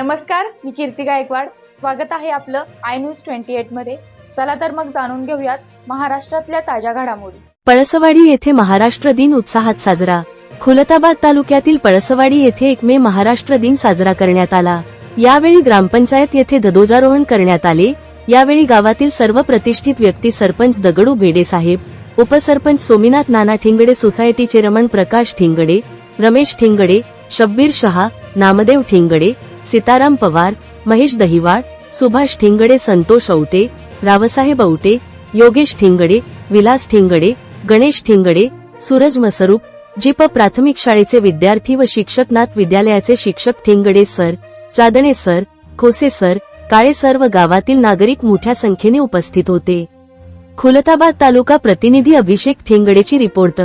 नमस्कार मी कीर्ती गायकवाड. स्वागत आहे आपलं आय न्यूज ट्वेंटी एटमध्ये. चला तर मग जाणून घेऊयात महाराष्ट्रातल्या ताज्या घडामोडी. पळसवाडी येथे महाराष्ट्र दिन उत्साहात साजरा. खुलताबाद तालुक्यातील पळसवाडी येथे एक मे महाराष्ट्र दिन साजरा करण्यात आला. यावेळी ग्रामपंचायत येथे ध्वजारोहण करण्यात आले. यावेळी गावातील सर्व प्रतिष्ठित व्यक्ती सरपंच दगडू भेडे साहेब उपसरपंच सोमीनाथ नाना ठिंगडे सोसायटीचे रमण प्रकाश ठिंगडे रमेश ठिंगडे शब्बीर शहा नामदेव ठिंगडे सीताराम पवार महेश दहिवाळ सुभाष ठिंगडे संतोष औटे रावसाहेब औटे योगेश ठिंगडे विलास ठिंगडे गणेश ठिंगडे सूरज मसरूप जिप प्राथमिक शाळेचे विद्यार्थी व शिक्षक नाथ विद्यालयाचे शिक्षक Thingde sir Chadne sir Khose sir Kale sir व गावातील नागरिक मोठ्या संख्येने उपस्थित होते. खुलताबाद तालुका प्रतिनिधी अभिषेक ठिंगडेची रिपोर्ट